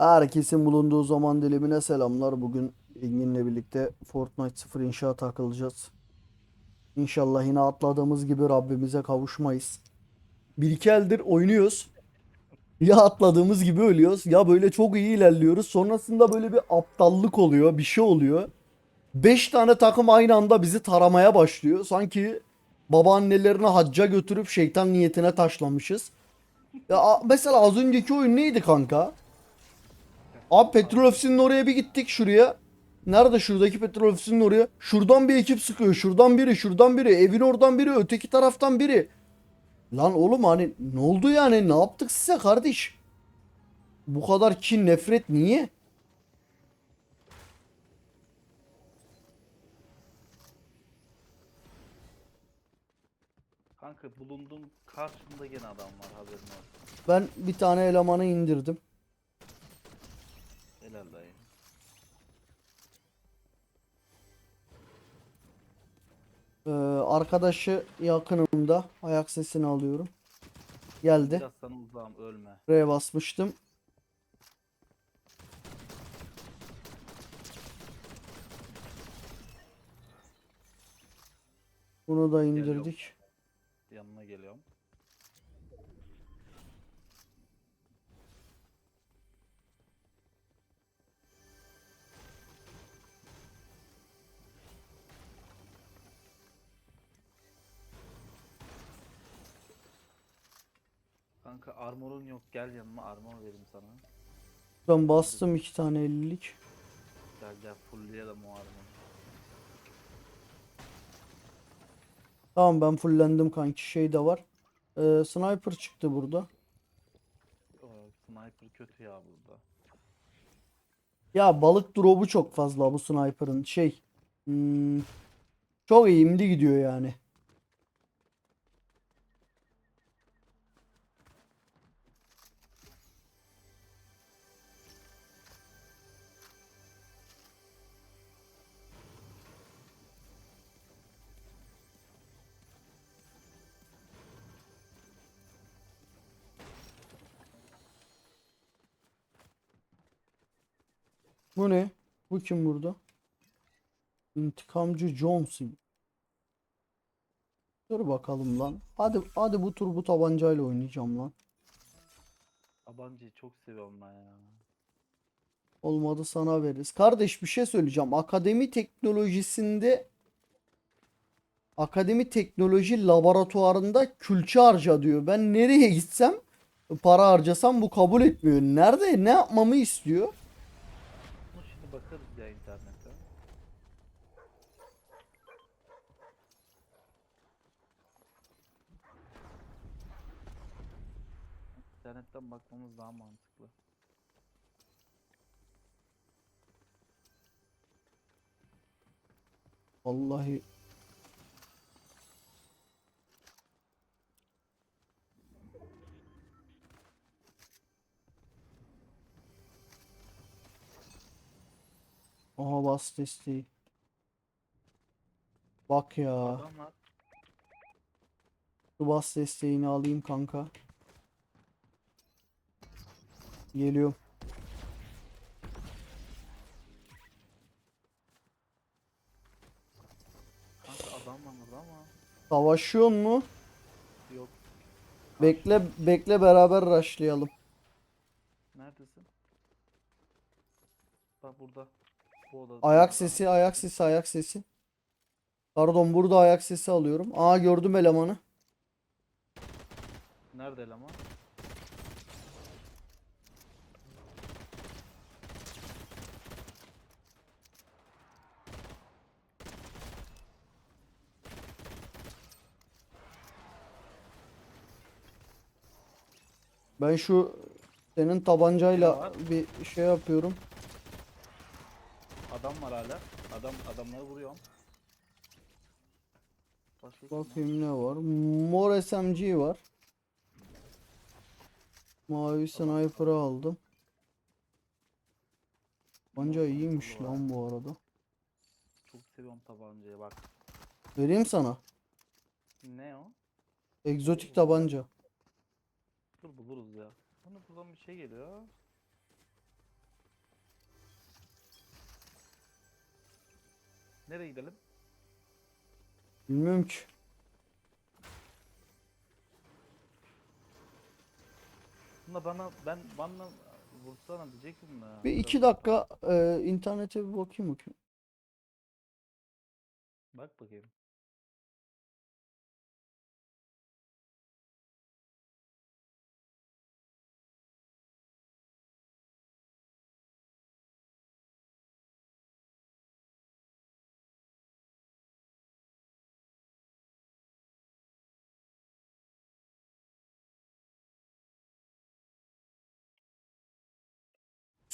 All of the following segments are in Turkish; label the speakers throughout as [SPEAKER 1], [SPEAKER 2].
[SPEAKER 1] Herkesin bulunduğu zaman dilimine selamlar. Bugün Engin'le birlikte Fortnite 0 inşa takılacağız. İnşallah yine atladığımız gibi Rabbimize kavuşmayız. Bir iki eldir oynuyoruz. Ya atladığımız gibi ölüyoruz ya böyle çok iyi ilerliyoruz. Sonrasında böyle bir aptallık oluyor, bir şey oluyor. 5 tane takım aynı anda bizi taramaya başlıyor. Sanki babaannelerini hacca götürüp şeytan niyetine taşlamışız. Ya mesela az önceki oyun neydi kanka? Abi petrol ofisinin oraya bir gittik şuraya. Nerede şuradaki petrol ofisinin oraya? Şuradan bir ekip sıkıyor. Şuradan biri, şuradan biri. Evin oradan biri, öteki taraftan biri. Lan oğlum hani ne oldu yani? Ne yaptık size kardeş? Bu kadar kin, nefret niye?
[SPEAKER 2] Kanka bulunduğum karşımda gene adam var haberin olsun.
[SPEAKER 1] Ben bir tane elemanı indirdim. Ee, arkadaşı yakınımda. Ayak sesini alıyorum. Geldi.
[SPEAKER 2] Biraz sana uzağım ölme.
[SPEAKER 1] R basmıştım. Bunu da indirdik.
[SPEAKER 2] Yanına geliyorum. Armorun yok gel yanıma armor vereyim sana.
[SPEAKER 1] Ben bastım iki tane 50'lik.
[SPEAKER 2] Gel gel fullleyelim o armoru.
[SPEAKER 1] Tamam ben fullendim kanki şey de var. Ee, sniper çıktı burada.
[SPEAKER 2] Oo, sniper kötü ya burada.
[SPEAKER 1] Ya balık drop'u çok fazla bu sniper'ın şey. hmm, çok eğimli gidiyor yani. Bu ne? Bu kim burada? İntikamcı Johnson. Dur bakalım lan. Hadi hadi bu tur bu tabancayla oynayacağım lan.
[SPEAKER 2] Tabancayı çok seviyorum ben ya.
[SPEAKER 1] Olmadı sana veririz. Kardeş bir şey söyleyeceğim. Akademi teknolojisinde Akademi teknoloji laboratuvarında külçe harca diyor. Ben nereye gitsem para harcasam bu kabul etmiyor. Nerede? Ne yapmamı istiyor?
[SPEAKER 2] Bunu şimdi bakarız ya internette. İnternetten bakmamız daha mantıklı.
[SPEAKER 1] Vallahi Aha bas desteği. Bak ya.
[SPEAKER 2] Adam var.
[SPEAKER 1] Şu bas desteğini alayım kanka. Geliyorum.
[SPEAKER 2] Kanka adam var burada ama.
[SPEAKER 1] Savaşıyor mu?
[SPEAKER 2] Yok.
[SPEAKER 1] Bekle bekle beraber rushlayalım.
[SPEAKER 2] Neredesin? Bak burada. Bu odada.
[SPEAKER 1] Ayak sesi, ayak sesi, ayak sesi. Pardon burada ayak sesi alıyorum. Aa gördüm elemanı.
[SPEAKER 2] Nerede eleman?
[SPEAKER 1] Ben şu senin tabancayla bir şey yapıyorum.
[SPEAKER 2] Adam var hala. Adam adamları vuruyorum. Başka?
[SPEAKER 1] Bakayım ne var. Mor SMG var. Mavi sniper'ı aldım. Tabanca iyiymiş lan bu arada.
[SPEAKER 2] Çok seviyorum tabancayı bak.
[SPEAKER 1] Vereyim sana.
[SPEAKER 2] Ne o?
[SPEAKER 1] Egzotik tabanca.
[SPEAKER 2] Dur buluruz ya. Bana buradan bir şey geliyor. Nereye gidelim?
[SPEAKER 1] Bilmiyorum ki.
[SPEAKER 2] Bunda bana ben bana vursana diyecektim mi?
[SPEAKER 1] Bir iki dakika e, internete bir bakayım bakayım.
[SPEAKER 2] Bak bakayım.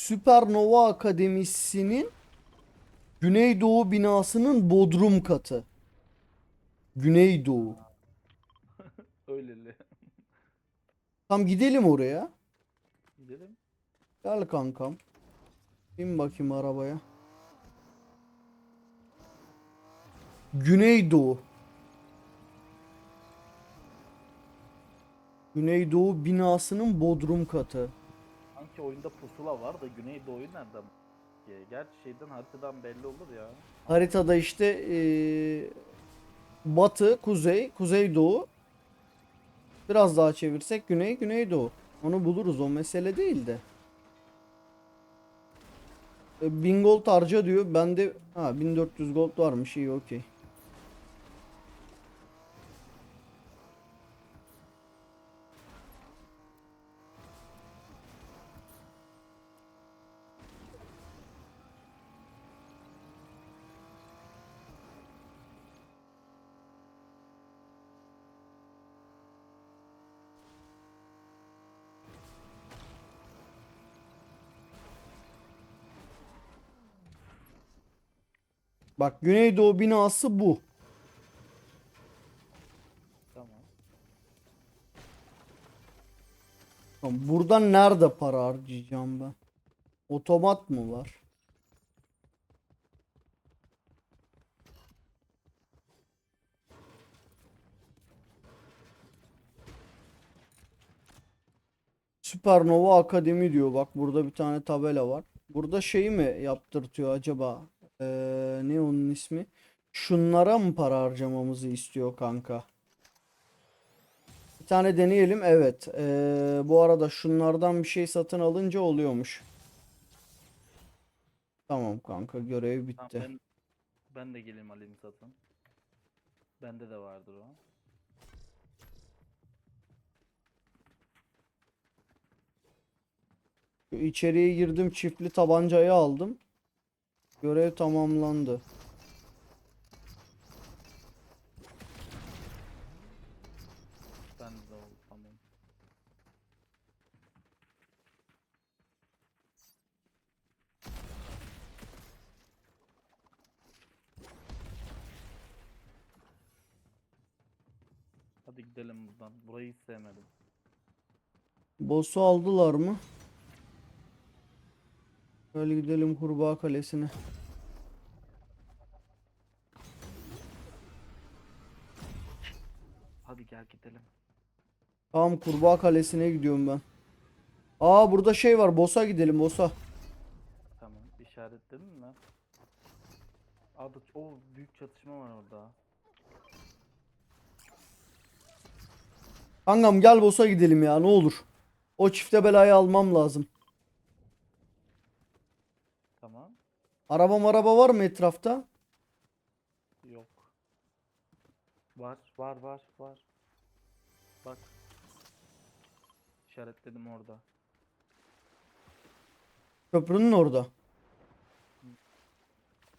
[SPEAKER 1] Süpernova Akademisi'nin Güneydoğu binasının bodrum katı. Güneydoğu.
[SPEAKER 2] Öyleli.
[SPEAKER 1] Tam gidelim oraya.
[SPEAKER 2] Gidelim.
[SPEAKER 1] Gel kankam. Bin bakayım arabaya. Güneydoğu. Güneydoğu binasının bodrum katı.
[SPEAKER 2] Sanki oyunda pusula var da Güneydoğu'yu nereden? Gerçi şeyden haritadan belli olur ya.
[SPEAKER 1] Haritada işte eee, batı, kuzey, kuzeydoğu. Biraz daha çevirsek güney, güneydoğu. Onu buluruz o mesele değil de. E, 1000 gold harca diyor. Bende ha 1400 gold varmış. iyi okey. Bak güneydoğu binası bu.
[SPEAKER 2] Tamam.
[SPEAKER 1] Tamam, Buradan nerede para harcayacağım ben? Otomat mı var? Süpernova Akademi diyor. Bak burada bir tane tabela var. Burada şeyi mi yaptırtıyor acaba? Ee, ne onun ismi? Şunlara mı para harcamamızı istiyor kanka? Bir tane deneyelim. Evet. Ee, bu arada şunlardan bir şey satın alınca oluyormuş. Tamam kanka görev
[SPEAKER 2] Tamam,
[SPEAKER 1] bitti.
[SPEAKER 2] ben, ben de geleyim alayım satın. Bende de vardır o.
[SPEAKER 1] İçeriye girdim çiftli tabancayı aldım. Görev tamamlandı.
[SPEAKER 2] Bende de oldu tamam. Hadi gidelim buradan. Burayı hiç sevmedim.
[SPEAKER 1] Boss'u aldılar mı? Şöyle gidelim Kurbağa Kalesi'ne.
[SPEAKER 2] Hadi gel gidelim.
[SPEAKER 1] Tamam Kurbağa Kalesi'ne gidiyorum ben. Aa burada şey var. Boss'a gidelim boss'a.
[SPEAKER 2] Tamam. İşaretledin mi? Adı o büyük çatışma var orada.
[SPEAKER 1] Kankam gel boss'a gidelim ya ne olur. O çifte belayı almam lazım.
[SPEAKER 2] Tamam.
[SPEAKER 1] Araba araba var mı etrafta?
[SPEAKER 2] Yok. Var, var, var, var. Bak. İşaretledim orada.
[SPEAKER 1] Köprünün orada.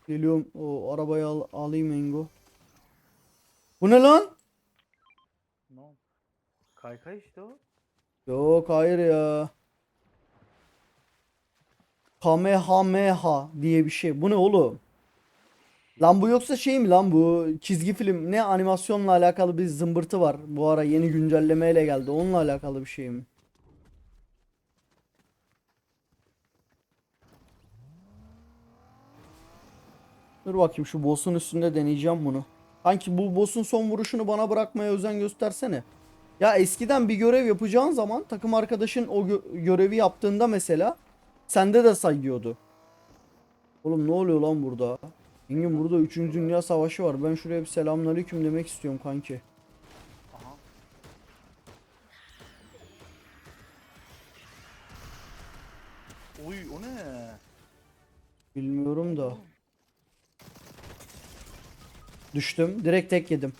[SPEAKER 1] Geliyorum. O arabayı al alayım Engo. Bu ne lan?
[SPEAKER 2] Ne oldu? Kaykay işte o.
[SPEAKER 1] Yok hayır ya. Kamehameha diye bir şey. Bu ne oğlum? Lan bu yoksa şey mi lan bu çizgi film ne animasyonla alakalı bir zımbırtı var. Bu ara yeni güncellemeyle geldi. Onunla alakalı bir şey mi? Dur bakayım şu boss'un üstünde deneyeceğim bunu. Kanki bu boss'un son vuruşunu bana bırakmaya özen göstersene. Ya eskiden bir görev yapacağın zaman takım arkadaşın o gö- görevi yaptığında mesela sende de sayıyordu. Oğlum ne oluyor lan burada? Engin burada 3. Dünya Savaşı var. Ben şuraya bir selamünaleyküm demek istiyorum kanki.
[SPEAKER 2] Aha. Oy o ne?
[SPEAKER 1] Bilmiyorum da. Düştüm. Direkt tek yedim.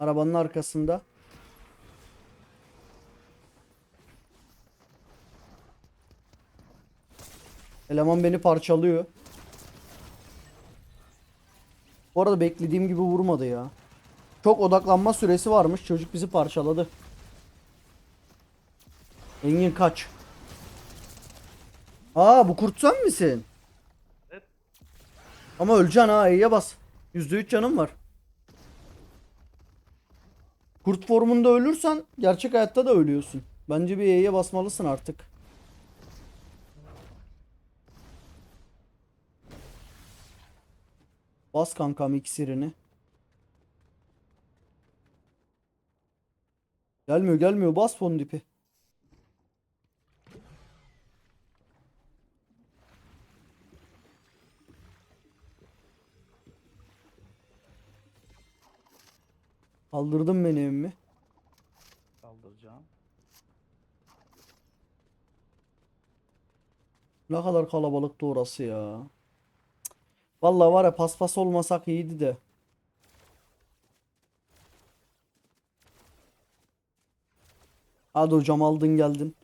[SPEAKER 1] Arabanın arkasında. Eleman beni parçalıyor. Bu arada beklediğim gibi vurmadı ya. Çok odaklanma süresi varmış. Çocuk bizi parçaladı. Engin kaç. Aa bu kurt sen misin?
[SPEAKER 2] Evet.
[SPEAKER 1] Ama öleceksin ha E'ye bas. %3 canım var. Kurt formunda ölürsen gerçek hayatta da ölüyorsun. Bence bir E'ye basmalısın artık. Bas kankam iksirini. Gelmiyor gelmiyor bas fondipi. Kaldırdın beni emmi.
[SPEAKER 2] Kaldıracağım.
[SPEAKER 1] Ne kadar kalabalıktı orası ya. Vallahi var ya paspas olmasak iyiydi de. Hadi hocam aldın geldin.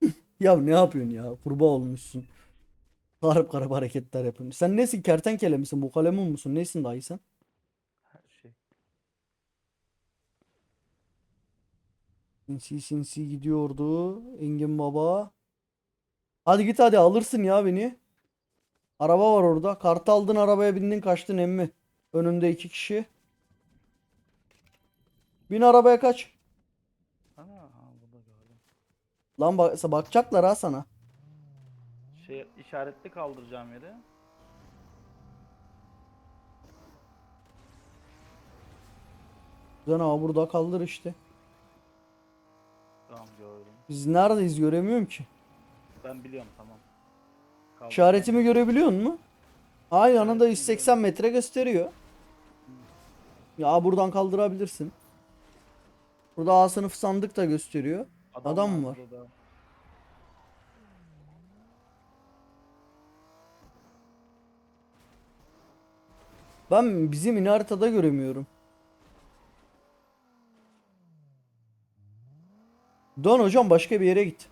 [SPEAKER 1] Ya ne yapıyorsun ya? Kurbağa olmuşsun. Garip garip hareketler yapıyorsun. Sen nesin? Kertenkele misin? Bu kalemun musun? Nesin dayı sen?
[SPEAKER 2] Her şey.
[SPEAKER 1] Sinsi sinsi gidiyordu. Engin baba. Hadi git hadi alırsın ya beni. Araba var orada. Kartı aldın arabaya bindin kaçtın emmi. Önünde iki kişi. Bin arabaya kaç.
[SPEAKER 2] Ana ha burada gördüm.
[SPEAKER 1] Lan bak bakacaklar ha sana.
[SPEAKER 2] Şey işaretli kaldıracağım yeri.
[SPEAKER 1] Sen abi burada kaldır işte.
[SPEAKER 2] Tamam gördüm.
[SPEAKER 1] Biz neredeyiz göremiyorum ki.
[SPEAKER 2] Ben biliyorum tamam. Kaldıracağım.
[SPEAKER 1] İşaretimi görebiliyor musun? Ha yanında 180 metre gösteriyor. Ya buradan kaldırabilirsin. Burada A sınıf sandık da gösteriyor. adam mı var?
[SPEAKER 2] burada.
[SPEAKER 1] Ben bizim in haritada göremiyorum. Dön hocam başka bir yere git.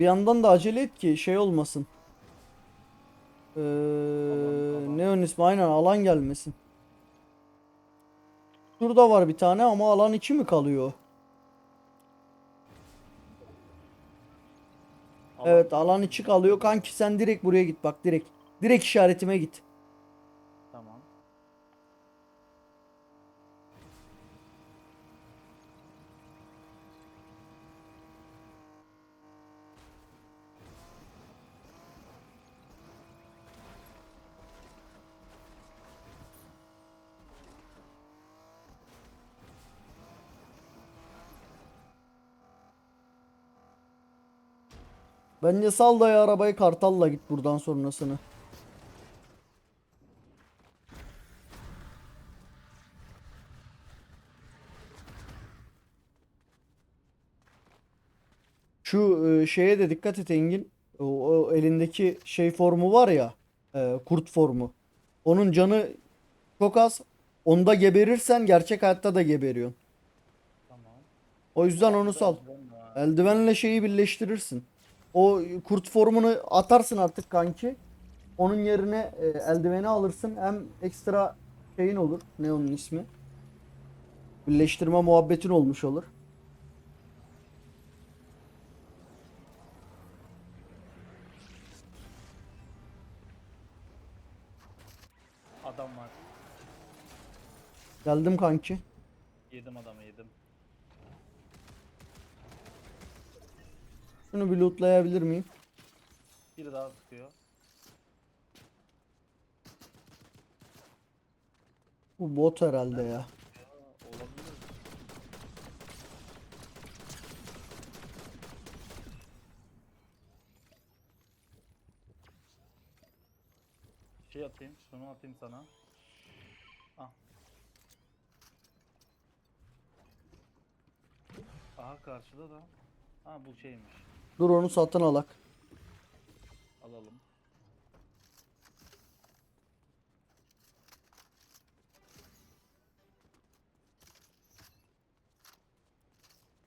[SPEAKER 1] Bir yandan da acele et ki şey olmasın. Ee,
[SPEAKER 2] alan.
[SPEAKER 1] ne ön ismi aynen alan gelmesin. Şurada var bir tane ama alan içi mi kalıyor?
[SPEAKER 2] Alan.
[SPEAKER 1] Evet alan içi kalıyor. Kanki sen direkt buraya git bak direkt. Direkt işaretime git.
[SPEAKER 2] Tamam.
[SPEAKER 1] Bence sal dayı arabayı kartalla git buradan sonrasını. Şu e, şeye de dikkat et Engin. O, o elindeki şey formu var ya, e, kurt formu. Onun canı çok az. Onda geberirsen gerçek hayatta da geberiyorsun.
[SPEAKER 2] Tamam.
[SPEAKER 1] O yüzden onu sal. Eldivenle şeyi birleştirirsin. O kurt formunu atarsın artık kanki. Onun yerine e, eldiveni alırsın. Hem ekstra şeyin olur. Ne onun ismi? Birleştirme muhabbetin olmuş olur.
[SPEAKER 2] Adam var.
[SPEAKER 1] Geldim kanki.
[SPEAKER 2] Yedim adamı yedim.
[SPEAKER 1] Şunu bir lootlayabilir miyim?
[SPEAKER 2] Biri daha sıkıyor.
[SPEAKER 1] Bu bot herhalde ya.
[SPEAKER 2] Şey atayım, şunu atayım sana. Ah. Aha karşıda da. Ha bu şeymiş.
[SPEAKER 1] Dur onu satın alak.
[SPEAKER 2] Alalım.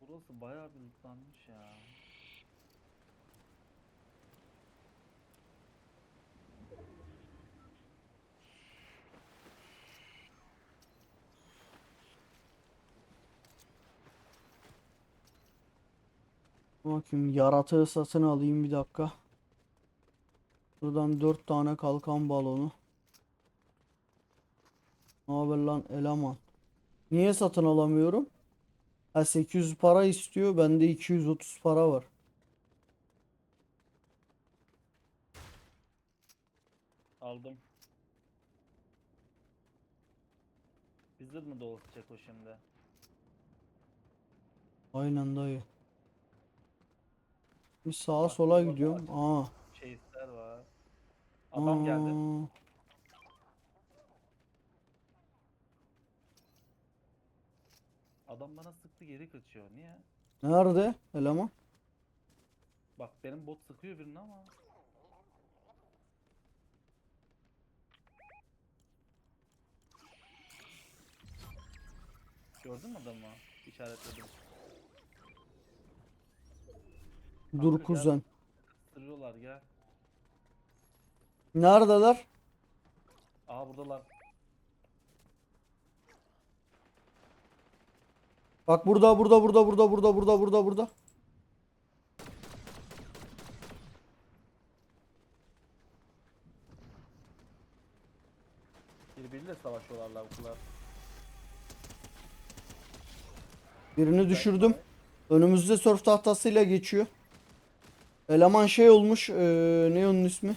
[SPEAKER 2] Burası bayağı bir lootlanmış ya.
[SPEAKER 1] Bakayım yaratığı satın alayım bir dakika. Buradan 4 tane kalkan balonu. Ne haber lan eleman? Niye satın alamıyorum? Ha 800 para istiyor. Bende 230 para var.
[SPEAKER 2] Aldım. Bizde mi dolaşacak o şimdi?
[SPEAKER 1] Aynen dayı. Bir sağa
[SPEAKER 2] Bak,
[SPEAKER 1] sola gidiyorum. Aa.
[SPEAKER 2] Chase'ler var. Adam geldi.
[SPEAKER 1] aa.
[SPEAKER 2] Adam bana sıktı geri kaçıyor. Niye?
[SPEAKER 1] Nerede eleman?
[SPEAKER 2] Bak benim bot sıkıyor birini ama. Gördün mü adamı? İşaretledim.
[SPEAKER 1] Dur kuzen.
[SPEAKER 2] Sırıyorlar gel.
[SPEAKER 1] Neredeler?
[SPEAKER 2] Aha buradalar.
[SPEAKER 1] Bak burada burada burada burada burada burada burada burada.
[SPEAKER 2] Birbiriyle savaşıyorlar lavuklar.
[SPEAKER 1] Birini düşürdüm. Önümüzde sörf tahtasıyla geçiyor. Eleman şey olmuş. eee, ne onun ismi?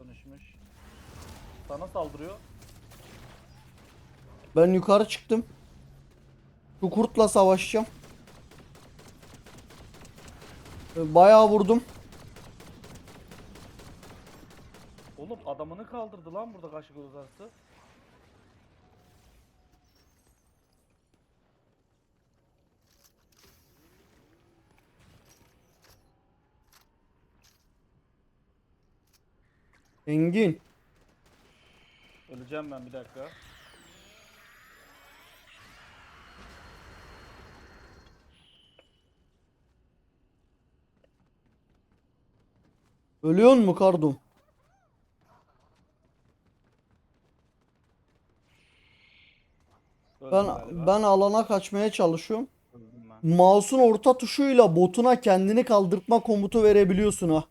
[SPEAKER 2] Dönüşmüş. Sana saldırıyor.
[SPEAKER 1] Ben yukarı çıktım. Şu kurtla savaşacağım. E, Bayağı vurdum.
[SPEAKER 2] Oğlum adamını kaldırdı lan burada kaşık uzarsı.
[SPEAKER 1] Engin.
[SPEAKER 2] Öleceğim ben bir dakika.
[SPEAKER 1] Ölüyor mu kardum?
[SPEAKER 2] Öldüm
[SPEAKER 1] Ben
[SPEAKER 2] galiba.
[SPEAKER 1] ben alana kaçmaya çalışıyorum.
[SPEAKER 2] Öldüm ben.
[SPEAKER 1] Mouse'un orta tuşuyla botuna kendini kaldırtma komutu verebiliyorsun ha.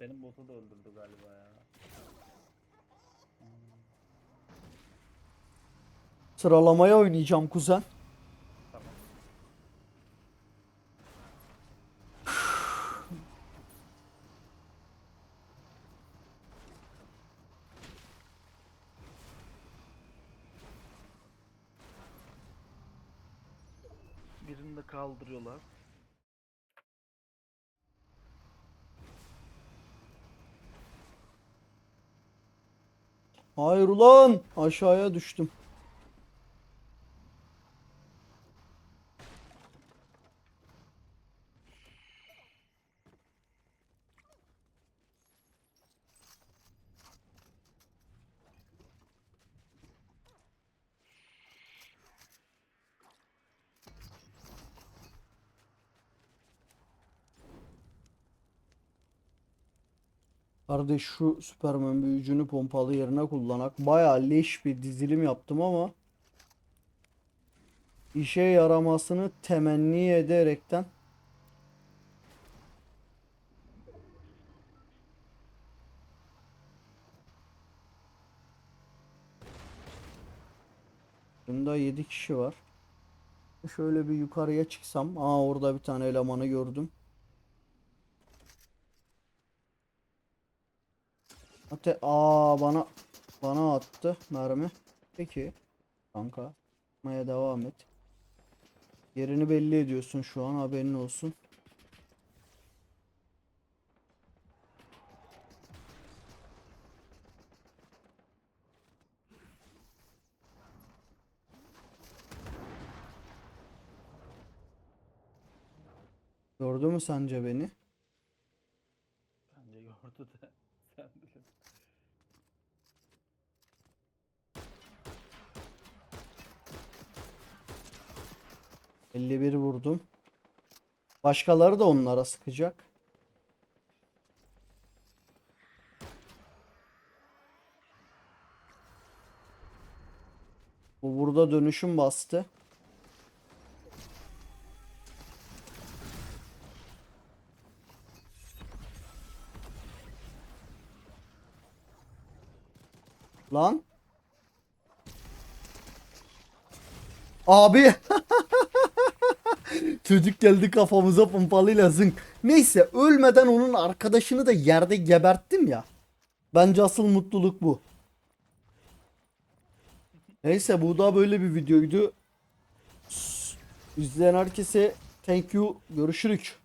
[SPEAKER 2] Benim botu da öldürdü galiba ya.
[SPEAKER 1] Sıralamaya oynayacağım kuzen.
[SPEAKER 2] Tamam. Birini de kaldırıyorlar.
[SPEAKER 1] Hayır ulan aşağıya düştüm. Kardeş şu Süpermen büyücünü pompalı yerine kullanak. Bayağı leş bir dizilim yaptım ama işe yaramasını temenni ederekten Bunda 7 kişi var. Şöyle bir yukarıya çıksam. Aa orada bir tane elemanı gördüm. Ate aa bana bana attı mermi. Peki kanka maya devam et. Yerini belli ediyorsun şu an haberin olsun. Gördü mü sence beni? Başkaları da onlara sıkacak. Bu burada dönüşüm bastı. Lan. Abi. Çocuk geldi kafamıza pompalıyla zınk. Neyse ölmeden onun arkadaşını da yerde geberttim ya. Bence asıl mutluluk bu. Neyse bu da böyle bir videoydu. İzleyen herkese thank you. Görüşürük.